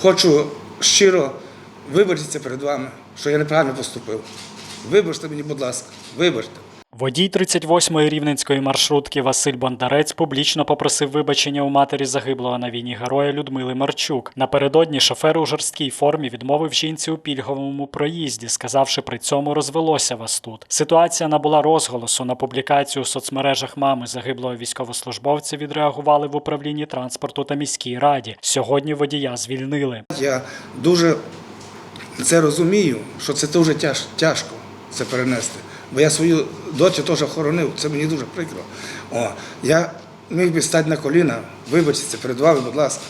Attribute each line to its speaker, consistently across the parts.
Speaker 1: хочу щиро вибачитися перед вами, що я неправильно поступив. Вибачте мені, будь ласка, вибачте.
Speaker 2: Водій 38-ї рівненської маршрутки Василь Бондарець публічно попросив вибачення у матері загиблого на війні героя Людмили Марчук. Напередодні шофер у жорсткій формі відмовив жінці у пільговому проїзді, сказавши при цьому розвелося вас тут. Ситуація набула розголосу. На публікацію у соцмережах мами загиблого військовослужбовця відреагували в управлінні транспорту та міській раді. Сьогодні водія звільнили.
Speaker 1: Я дуже це розумію, що це дуже тяж, тяжко це перенести. Бо я свою дочу теж охоронив, це мені дуже прикро. О, я міг би стати на коліна, вибачитися перед вами, будь ласка.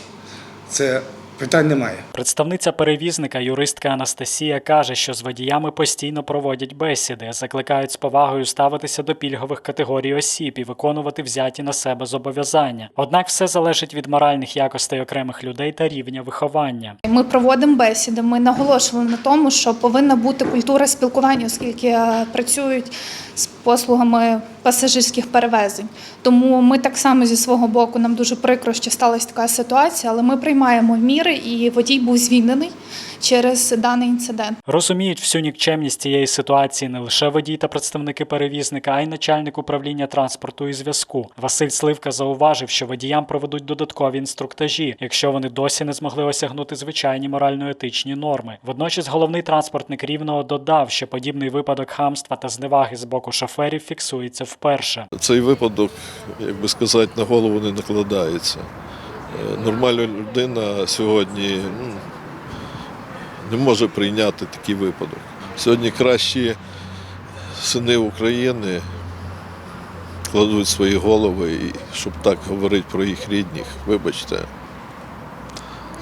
Speaker 1: Це питань немає.
Speaker 2: Представниця перевізника, юристка Анастасія, каже, що з водіями постійно проводять бесіди, закликають з повагою ставитися до пільгових категорій осіб і виконувати взяті на себе зобов'язання. Однак все залежить від моральних якостей окремих людей та рівня виховання.
Speaker 3: Ми проводимо бесіди. Ми наголошували на тому, що повинна бути культура спілкування, оскільки е, працюють з послугами пасажирських перевезень. Тому ми так само зі свого боку нам дуже прикро, що сталася така ситуація, але ми приймаємо міри, і водій був звільнений через даний інцидент.
Speaker 2: Розуміють всю нікчемність цієї ситуації не лише водій та представники перевізника, а й начальник управління транспорту і зв'язку. Василь Сливка зауважив, що водіям проведуть додаткові інструктажі, якщо вони досі не змогли осягнути звичайні морально-етичні норми. Водночас головний транспортник рівного додав, що подібний випадок хамства та зневаги з боку шоферів фіксується вперше.
Speaker 4: Цей випадок, як би сказати, на голову не накладається. Нормальна людина сьогодні ну, не може прийняти такий випадок. Сьогодні кращі сини України кладуть свої голови, і щоб так говорити про їх рідних, вибачте,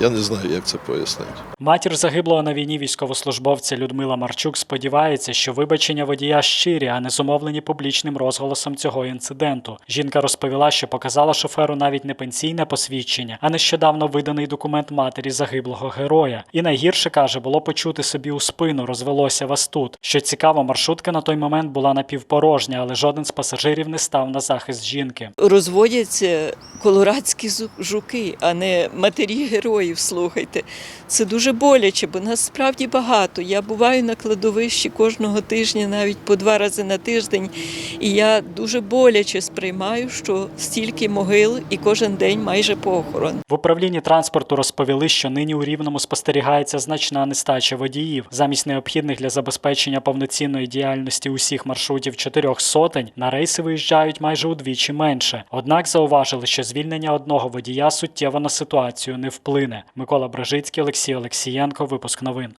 Speaker 4: я не знаю, як це пояснити.
Speaker 2: Матір загиблого на війні військовослужбовця Людмила Марчук сподівається, що вибачення водія щирі, а не зумовлені публічним розголосом цього інциденту. Жінка розповіла, що показала шоферу навіть не пенсійне посвідчення, а нещодавно виданий документ матері загиблого героя. І найгірше каже, було почути собі у спину, розвелося вас тут. Що цікаво, маршрутка на той момент була напівпорожня, але жоден з пасажирів не став на захист жінки.
Speaker 5: розводяться колорадські жуки, а не матері героїв. Слухайте, це дуже боляче, бо нас справді багато. Я буваю на кладовищі кожного тижня, навіть по два рази на тиждень. І я дуже боляче сприймаю, що стільки могил і кожен день майже похорон.
Speaker 2: В управлінні транспорту розповіли, що нині у рівному спостерігається значна нестача водіїв. Замість необхідних для забезпечення повноцінної діяльності усіх маршрутів чотирьох сотень на рейси виїжджають майже удвічі менше. Однак зауважили, що звільнення одного водія суттєво на ситуацію не вплине. Микола Бражицький, Олексій Олексієнко. Випуск новин.